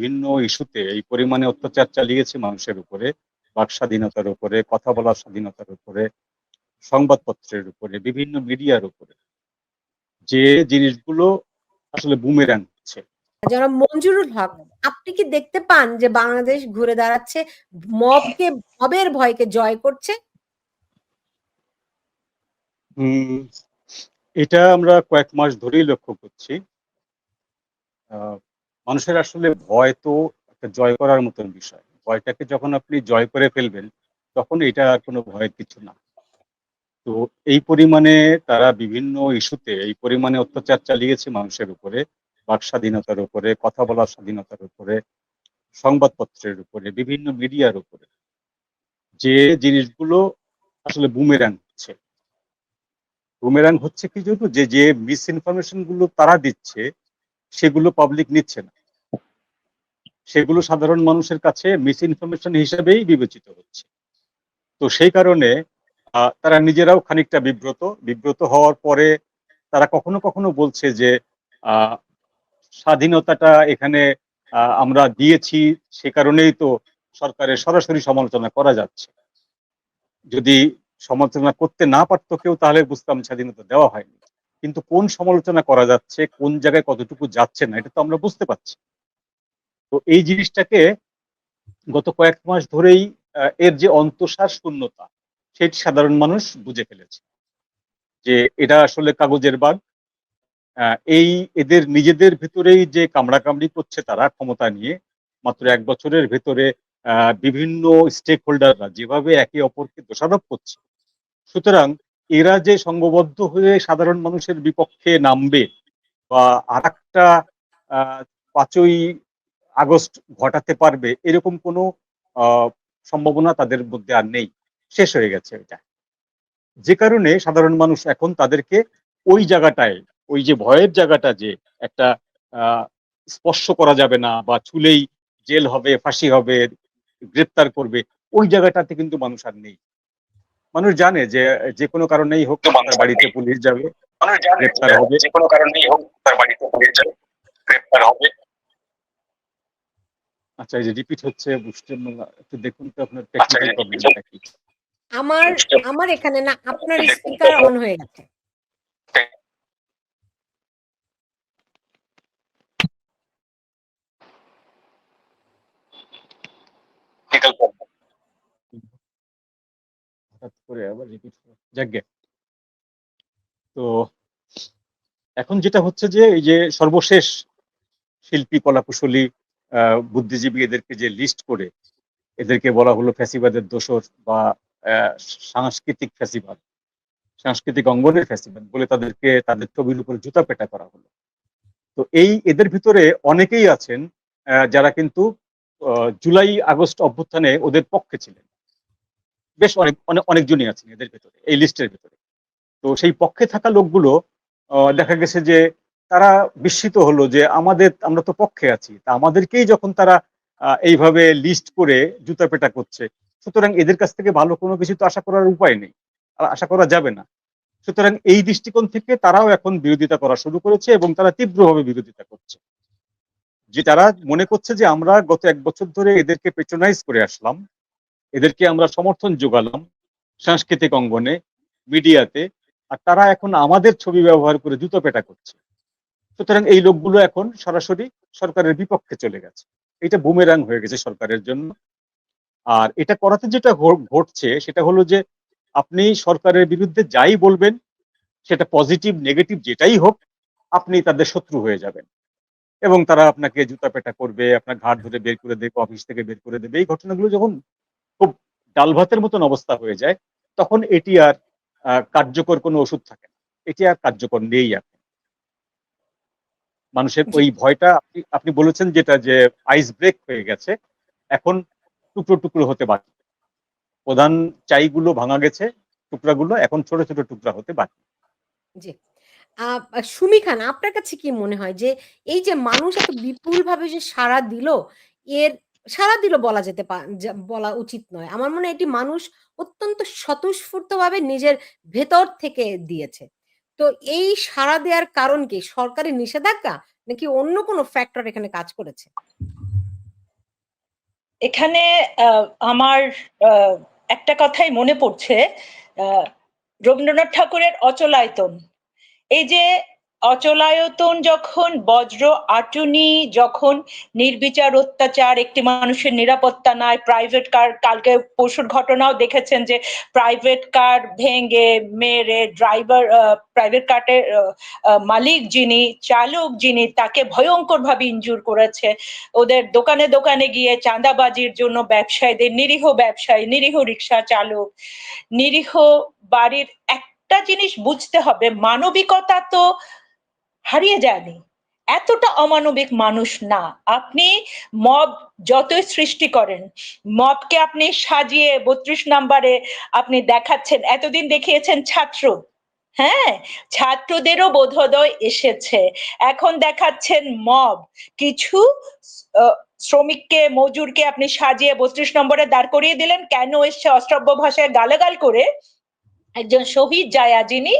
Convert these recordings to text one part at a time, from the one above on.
বিভিন্ন ইস্যুতে এই পরিমাণে অত্যাচার চালিয়েছে মানুষের উপরে বাক স্বাধীনতার উপরে কথা বলার স্বাধীনতার উপরে সংবাদপত্রের উপরে বিভিন্ন মিডিয়ার উপরে। যে জিনিসগুলো আসলে বুমেরাং হচ্ছে। যারা মঞ্জুরুল হক আপনি কি দেখতে পান যে বাংলাদেশ ঘুরে দাঁড়াচ্ছে মবকে মবের ভয়কে জয় করছে? এটা আমরা কয়েক মাস ধরেই লক্ষ্য করছি। আহ, মানুষের আসলে ভয় তো একটা জয় করার মতন বিষয়। ভয়টাকে যখন আপনি জয় করে ফেলবেন, তখন এটা আর কোনো ভয়ের কিছু না। তো এই পরিমাণে তারা বিভিন্ন ইস্যুতে, এই পরিমাণে অত্যাচার চালিয়েছে মানুষের উপরে, বাক স্বাধীনতার উপরে, কথা বলার স্বাধীনতার উপরে, সংবাদপত্রের উপরে, বিভিন্ন মিডিয়ার উপরে। যে জিনিসগুলো আসলে বুমেরাং হচ্ছে। বুমেরাং হচ্ছে কি জন্য? যে যে মিস ইনফরমেশনগুলো তারা দিচ্ছে, সেগুলো পাবলিক নিচ্ছে না। সেগুলো সাধারণ মানুষের কাছে মিস ইনফরমেশন হিসেবেই বিবেচিত হচ্ছে। তো সেই কারণে তারা নিজেরাও খানিকটা বিব্রত। বিব্রত হওয়ার পরে তারা কখনো কখনো বলছে যে স্বাধীনতাটা এখানে আমরা দিয়েছি, সে কারণেই তো সরকারের সরাসরি সমালোচনা করা যাচ্ছে। যদি সমালোচনা করতে না পারতো কেউ, তাহলে বুঝতাম স্বাধীনতা দেওয়া হয়নি। কিন্তু কোন সমালোচনা করা যাচ্ছে, কোন জায়গায় কতটুকু যাচ্ছে না, এটা তো আমরা বুঝতে পারছি। তো এই জিনিসটাকে গত কয়েক মাস ধরেই এর যে অন্তঃসার শূন্যতা সেটি সাধারণ মানুষ বুঝে ফেলেছে। যে এটা আসলে কাগজের আহ, এই এদের নিজেদের ভিতরেই যে কামড়াকামড়ি করছে তারা ক্ষমতা নিয়ে মাত্র এক বছরের ভেতরে বিভিন্ন স্টেক হোল্ডাররা যেভাবে একে অপরকে দোষারোপ করছে সুতরাং এরা যে সংঘবদ্ধ হয়ে সাধারণ মানুষের বিপক্ষে নামবে বা আর একটা পাঁচই আগস্ট ঘটাতে পারবে এরকম কোনো সম্ভাবনা তাদের মধ্যে আর নেই। শেষ হয়ে গেছে এটা। যে কারণে সাধারণ মানুষ এখন তাদেরকে ওই জায়গাটায় ওই যে ভয়ের জায়গাটা যে একটা স্পর্শ করা যাবে না বা ছুলেই জেল হবে ফাঁসি হবে গ্রেপ্তার করবে ওই জায়গাটাতে কিন্তু মানুষ আর নেই। মানুষ জানে যে যে কোনো কারণেই হোক তার বাড়িতে পুলিশ যাবে মানুষ জানে গ্রেপ্তার হবে। যে কোনো কারণেই হোক তার বাড়িতে পুলিশ যাবে গ্রেপ্তার হবে। আচ্ছা এই যে রিপিট হচ্ছে বুঝতে না- একটু দেখুন তো আপনার আচ্ছা, টেকনিক্যাল repeat প্রবলেমটা কি? আমার আমার এখানে না আপনার স্পিকার অন হয়ে গেছে। হঠাৎ করে আবার রিপিট যাকে তো এখন যেটা হচ্ছে যে এই যে সর্বশেষ শিল্পী কলাকুশলী বুদ্ধিজীবী এদেরকে যে লিস্ট করে, এদেরকে বলা হলো ফ্যাসিবাদের দোষর বা সাংস্কৃতিক ফ্যাসিবাদ, সাংস্কৃতিক অঙ্গনের ফ্যাসিবাদ বলে তাদেরকে, তাদের ছবির উপরে জুতা পেটা করা হলো। তো এই এদের ভিতরে অনেকেই আছেন যারা কিন্তু জুলাই আগস্ট অভ্যুত্থানে ওদের পক্ষে ছিলেন। বেশ অনেক অনেক অনেকজনই আছেন এদের ভেতরে, এই লিস্টের ভেতরে। তো সেই পক্ষে থাকা লোকগুলো দেখা গেছে যে তারা বিস্মিত হলো যে আমাদের, আমরা তো পক্ষে আছি। তা আমাদেরকেই যখন তারা এইভাবে লিস্ট করে জুতা পেটা করছে, সুতরাং এদের কাছ থেকে ভালো কোনো কিছু তো আশা করার উপায় নেই, আর আশা করা যাবে না। সুতরাং এই দৃষ্টিকোণ থেকে তারাও এখন বিরোধিতা করা শুরু করেছে এবং তারা তীব্রভাবে বিরোধিতা করছে। যে তারা মনে করছে যে আমরা গত এক বছর ধরে এদেরকে পেট্রোনাইজ করে আসলাম, এদেরকে আমরা সমর্থন যোগালাম সাংস্কৃতিক অঙ্গনে, মিডিয়াতে, আর তারা এখন আমাদের ছবি ব্যবহার করে জুতো পেটা করছে। সুতরাং এই লোকগুলো এখন সরাসরি সরকারের বিপক্ষে চলে গেছে। এটা বুমেরাং হয়ে গেছে সরকারের জন্য। আর এটা করাতে যেটা ঘটছে সেটা হলো যে, আপনি সরকারের বিরুদ্ধে যাই বলবেন, সেটা পজিটিভ, নেগেটিভ যেটাই হোক, আপনি তাদের শত্রু হয়ে যাবেন। এবং তারা আপনাকে জুতা পেটা করবে, আপনার ঘাট ধরে বের করে দেবে, অফিস থেকে বের করে দেবে। এই ঘটনাগুলো যখন খুব ডাল ভাতের মতন অবস্থা হয়ে যায়, তখন এটি আর কার্যকর কোনো ওষুধ থাকে না। এটি আর কার্যকর নেই এখন মানুষের ওই ভয়টা আপনি আপনি বলেছেন যেটা যে আইস ব্রেক হয়ে গেছে, এখন টুকরো টুকরো হতে বাকি। প্রধান চাইগুলো ভাঙা গেছে, টুকরাগুলো এখন ছোট ছোট টুকরা হতে বাকি। জি। সুমি খান, আপনার কাছে কি মনে হয় যে এই যে মানুষ এত বিপুল ভাবে যে সাড়া দিল, এর, সাড়া দিল বলা যেতে বলা উচিত নয়। আমার মনে হয় এটি মানুষ অত্যন্ত স্বতঃস্ফূর্ত ভাবে নিজের ভেতর থেকে দিয়েছে। তো এই সাড়া দেওয়ার কারণ কি? সরকারি নিষেধাজ্ঞা? নাকি অন্য কোনো ফ্যাক্টর এখানে কাজ করেছে? এখানে আমার একটা কথাই মনে পড়ছে রবীন্দ্রনাথ ঠাকুরের অচলায়তন। এই যে অচলায়তন যখন বজ্র আটুনি, যখন নির্বিচার অত্যাচার, একটি মানুষের নিরাপত্তা নাই প্রাইভেট কার কালকে পশুর ঘটনাও দেখেছেন যে প্রাইভেট কার ভেঙে মেরে ড্রাইভার প্রাইভেট কারের মালিক যিনি, চালক যিনি, তাকে ভয়ঙ্কর ভাবে ইনজুর করেছে। ওদের দোকানে দোকানে গিয়ে চাঁদাবাজির জন্য ব্যবসায়ীদের, নিরীহ ব্যবসায়ী, নিরীহ রিক্সা চালক, নিরীহ বাড়ির একটা জিনিস বুঝতে হবে, মানবিকতা তো হারিয়ে যায়নি। এতটা অমানবিক মানুষ না। আপনি মব যতই সৃষ্টি করেন, মবকে আপনি সাজিয়ে বত্রিশ নাম্বারে আপনি দেখাচ্ছেন, এতদিন দেখিয়েছেন ছাত্র। হ্যাঁ ছাত্রদেরও বোধোদয় এসেছে। এখন দেখাচ্ছেন মব। কিছু শ্রমিককে, মজুরকে আপনি সাজিয়ে বত্রিশ নম্বরে দাঁড় করিয়ে দিলেন, কেন এসছে অশ্রব্য ভাষায় গালাগাল করে? একজন শহীদ জায়া যিনি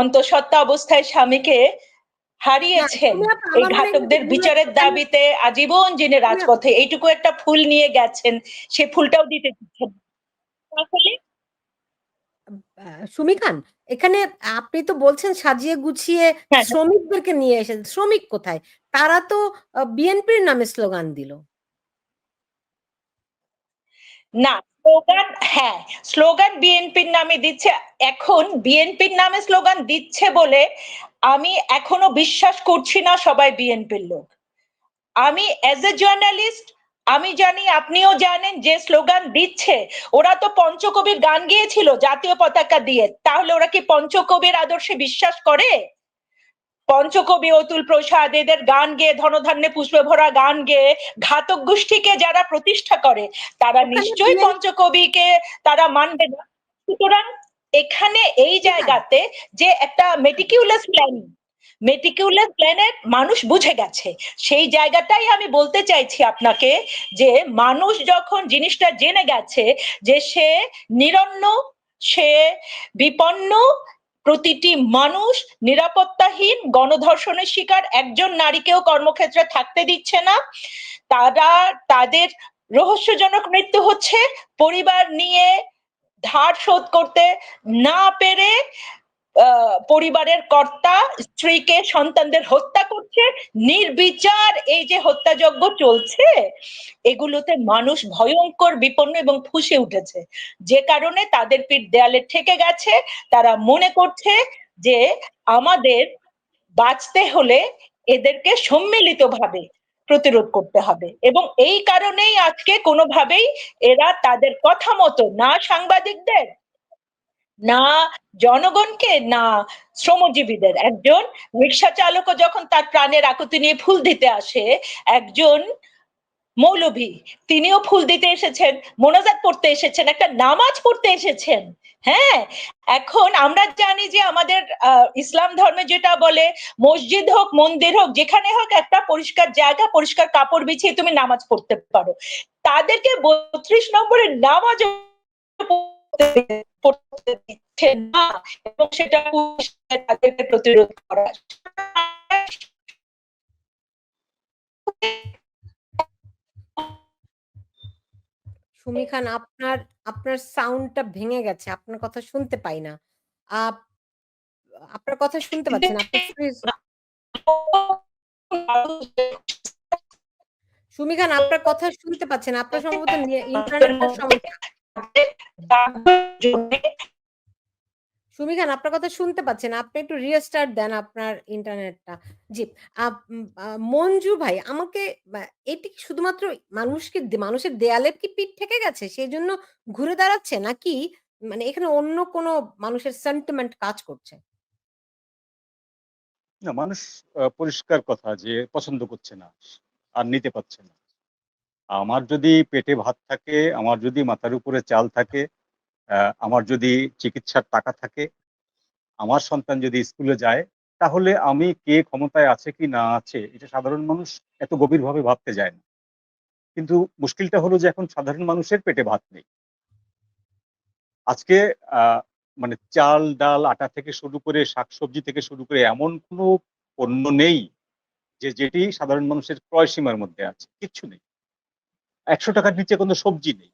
অন্তঃসত্ত্বা অবস্থায় স্বামীকে হারিয়েছেন এই হয় ঘাতকদের বিচারের দাবিতে আজীবন যিনি রাজপথে এইটুকু একটা ফুল নিয়ে গেছেন সে ফুলটাও দিতে দিচ্ছেন। তাহলে? সুমি খান এখানে আপনি তো বলছেন সাজিয়ে গুছিয়ে হ্যাঁ। শ্রমিকদেরকে নিয়ে এসে শ্রমিক কোথায়? তারা তো বিএনপির নামে স্লোগান দিল। না স্লোগান হ্যাঁ স্লোগান বিএনপির নামে দিচ্ছে, এখন বিএনপির নামে স্লোগান দিচ্ছে বলে আমি এখনও বিশ্বাস করছি না সবাই বিএনপির লোক। আমি অ্যাজ এ জার্নালিস্ট আমি জানি, আপনিও জানেন যে স্লোগান দিচ্ছে। ওরা তো পঞ্চকবির গান গিয়েছিল জাতীয় পতাকা দিয়ে। তাহলে ওরা কি পঞ্চকবির আদর্শে বিশ্বাস করে? পঞ্চকবি অতুল প্রসাদ এদের গান গেয়ে ধনধান্যে পুষ্পে ভরা গান গেয়ে ঘাতক গোষ্ঠীকে যারা প্রতিষ্ঠা করে তারা নিশ্চয়ই পঞ্চকবিকে তারা মানবে না। সুতরাং এখানে এই জায়গাতে যে একটা মেটিকিউলাস প্ল্যানিং মেটিকিউলাস প্ল্যানের মানুষ বুঝে গেছে। সেই জায়গাটাই আমি বলতে চাইছি আপনাকে যে মানুষ যখন জিনিসটা জেনে গেছে যে সে নিরন্ন সে বিপন্ন প্রতিটি মানুষ নিরাপত্তাহীন গণধর্ষণের শিকার। একজন নারীকেও কর্মক্ষেত্রে থাকতে দিচ্ছে না। তারা, তাদের রহস্যজনক মৃত্যু হচ্ছে পরিবার নিয়ে ধার শোধ করতে না পেরে পরিবারের কর্তা, স্ত্রীকে, সন্তানদের হত্যা করছে। নির্বিচার এই যে হত্যাযজ্ঞ চলছে, এগুলোতে মানুষ ভয়ঙ্কর বিপন্ন এবং ফুসে উঠেছে। যে কারণে তাদের পিঠ দেয়ালে ঠেকে গেছে। তারা মনে করছে যে আমাদের বাঁচতে হলে এদেরকে সম্মিলিতভাবে প্রতিরোধ করতে হবে। এবং এই কারণেই আজকে কোনোভাবেই এরা তাদের কথা মতো না সাংবাদিকদের না জনগণকে, না শ্রমজীবীদের। একজন রিক্সা চালকও যখন তার প্রাণের আকুতি নিয়ে ফুল দিতে আসে, একজন মৌলভী, তিনিও ফুল দিতে এসেছেন, মোনাজাত পড়তে এসেছেন, একটা নামাজ পড়তে এসেছেন। হ্যাঁ এখন আমরা জানি যে আমাদের ইসলাম ধর্মে যেটা বলে, মসজিদ হোক, মন্দির হোক, যেখানে হোক একটা পরিষ্কার জায়গা, পরিষ্কার কাপড় বিছিয়ে তুমি নামাজ পড়তে পারো। তাদেরকে বত্রিশ নম্বরের নামাজ দিচ্ছে না এবং সেটা তাদেরকে প্রতিরোধ করা সুমি খান, আপনার আপনার সাউন্ডটা ভেঙে গেছে, আপনার কথা শুনতে পাই না। আপনার কথা শুনতে পাচ্ছি না, আপনি please- সুমি খান, আপনার কথা শুনতে পাচ্ছেন আপনার সম্ভবত ইন্টারনেটের সমস্যা। আপনার কথা শুনতে পাচ্ছেন আপনি একটু রিস্টার্ট দেন আপনার ইন্টারনেটটা জি মঞ্জু ভাই, আমাকে এটি শুধুমাত্র মানুষকে মানুষের দেয়ালে কি পিঠ থেকে গেছে? সেই জন্য ঘুরে দাঁড়াচ্ছে নাকি মানে এখানে অন্য কোনো মানুষের সেন্টিমেন্ট কাজ করছে? না, মানুষ পরিষ্কার কথা যে পছন্দ করছে না, আর নিতে পারছে না। আমার যদি পেটে ভাত থাকে, আমার যদি মাথার উপরে চাল থাকে আমার যদি চিকিৎসার টাকা থাকে, আমার সন্তান যদি স্কুলে যায়, তাহলে আমি কে ক্ষমতায় আছে কি না আছে, এটা সাধারণ মানুষ এত গভীরভাবে ভাবতে যায় না। কিন্তু মুশকিলটা হলো যে এখন সাধারণ মানুষের পেটে ভাত নেই। আজকে মানে চাল, ডাল, আটা থেকে শুরু করে শাকসবজি থেকে শুরু করে এমন কোনো পণ্য নেই যে যেটি সাধারণ মানুষের ক্রয় সীমার মধ্যে আছে, কিচ্ছু নেই। একশো টাকার নিচে কোনো সবজি নেই।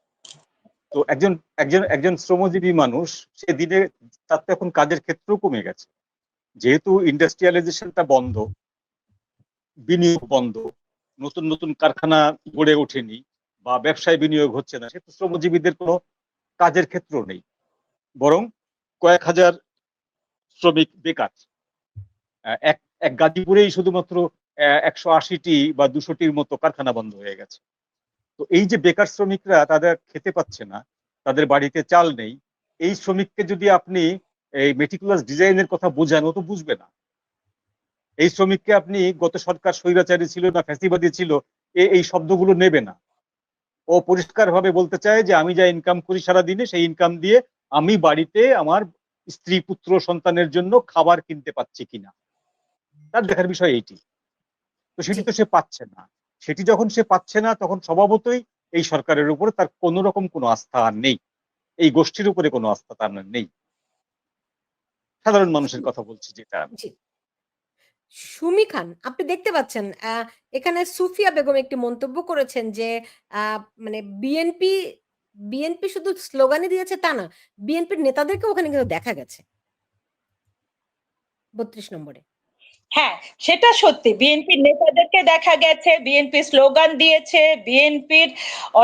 তো একজন একজন একজন শ্রমজীবী মানুষ, সে দিনে তার তো এখন কাজের ক্ষেত্রেও কমে গেছে। যেহেতু ইন্ডাস্ট্রিয়ালাইজেশনটা বন্ধ, বিনিয়োগ বন্ধ, নতুন নতুন কারখানা গড়ে ওঠেনি বা ব্যবসায় বিনিয়োগ হচ্ছে না, সেহেতু শ্রমজীবীদের কোনো কাজের ক্ষেত্র নেই। বরং কয়েক হাজার শ্রমিক বেকার। এক এক গাজীপুরেই শুধুমাত্র একশো আশিটি বা দুশোটির মতো কারখানা বন্ধ হয়ে গেছে। তো এই যে বেকার শ্রমিকরা তাদের খেতে পাচ্ছে না তাদের বাড়িতে চাল নেই এই শ্রমিককে যদি আপনি এই মেটিকুলাস ডিজাইনের কথা বোঝান ও তো বুঝবে না। এই শ্রমিককে আপনি গত সরকার স্বৈরাচারী ছিল না ফ্যাসিবাদী ছিল এ- এই শব্দগুলো নেবে না। ও পরিষ্কার ভাবে বলতে চায় যে আমি যা ইনকাম করি সারা দিনে সেই ইনকাম দিয়ে আমি বাড়িতে আমার স্ত্রী পুত্র সন্তানের জন্য খাবার কিনতে পাচ্ছি কিনা? তার দেখার বিষয় এইটি। তো সেটি তো সে পাচ্ছে না। সেটি যখন সে পাচ্ছে না, তখন স্বভাবতই এই সরকারের উপরে তার কোনো রকম কোনো আস্থা আর নেই। এই গোষ্ঠীর উপরে কোনো আস্থা তার নেই। সাধারণ মানুষের কথা বলছি যেটা সুমি খান, আপনি দেখতে পাচ্ছেন এখানে সুফিয়া বেগম একটি মন্তব্য করেছেন যে মানে বিএনপি বিএনপি শুধু স্লোগানই দিয়েছে তা না, বিএনপির নেতাদেরকে ওখানে কিন্তু দেখা গেছে। বত্রিশ নম্বরে। হ্যাঁ সেটা সত্যি। বিএনপির নেতাদেরকে দেখা গেছে বিএনপি স্লোগান দিয়েছে বিএনপির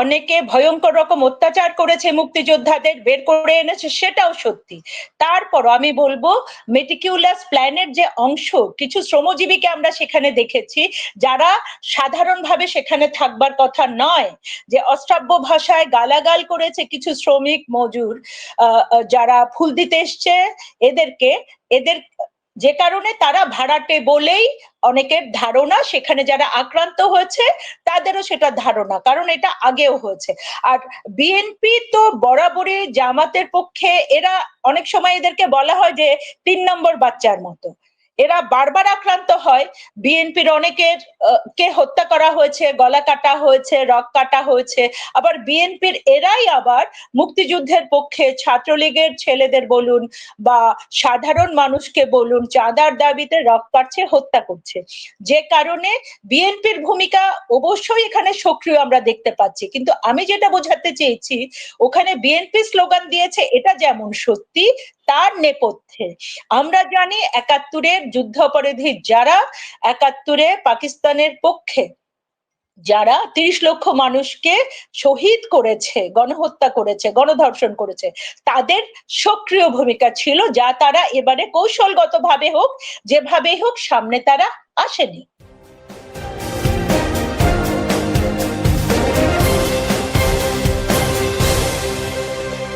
অনেকে ভয়ঙ্কর রকম অত্যাচার করেছে মুক্তিযোদ্ধাদের, বের করে এনেছে, সেটাও সত্যি। তারপর আমি বলব মেটিকিউলাস প্ল্যানের যে অংশ, কিছু শ্রমজীবীকে আমরা সেখানে দেখেছি, যারা সাধারণভাবে সেখানে থাকবার কথা নয়, যে অশ্রাব্য ভাষায় গালাগাল করেছে কিছু শ্রমিক মজুর যারা ফুল দিতে এসছে, এদেরকে, এদের যে কারণে তারা ভাড়াটে বলেই অনেকের ধারণা, সেখানে যারা আক্রান্ত হয়েছে, তাদেরও সেটা ধারণা, কারণ এটা আগেও হয়েছে। আর বিএনপি তো বরাবরই জামাতের পক্ষে, এরা অনেক সময় এদেরকে বলা হয় যে তিন নম্বর বাচ্চার মতো। এরা বারবার আক্রান্ত হয়। বিএনপির অনেকের কে হত্যা করা হয়েছে, গলা কাটা হয়েছে, রক কাটা হয়েছে। আবার বিএনপির এরাই আবার মুক্তিযুদ্ধের পক্ষে ছাত্রলীগের ছেলেদের বলুন বা সাধারণ মানুষকে বলুন, চাঁদার দাবিতে রক কাটছে, হত্যা করছে। যে কারণে বিএনপির ভূমিকা অবশ্যই এখানে সক্রিয় আমরা দেখতে পাচ্ছি। কিন্তু আমি যেটা বোঝাতে চেয়েছি, ওখানে বিএনপি স্লোগান দিয়েছে, এটা যেমন সত্যি, তার নেপথ্যে। আমরা জানি একাত্তরের যুদ্ধাপরাধী যারা একাত্তরে পাকিস্তানের পক্ষে, যারা তিরিশ লক্ষ মানুষকে শহীদ করেছে, গণহত্যা করেছে, গণধর্ষণ করেছে, তাদের সক্রিয় ভূমিকা ছিল যা তারা এবারে কৌশলগতভাবে হোক যেভাবেই হোক সামনে তারা আসেনি।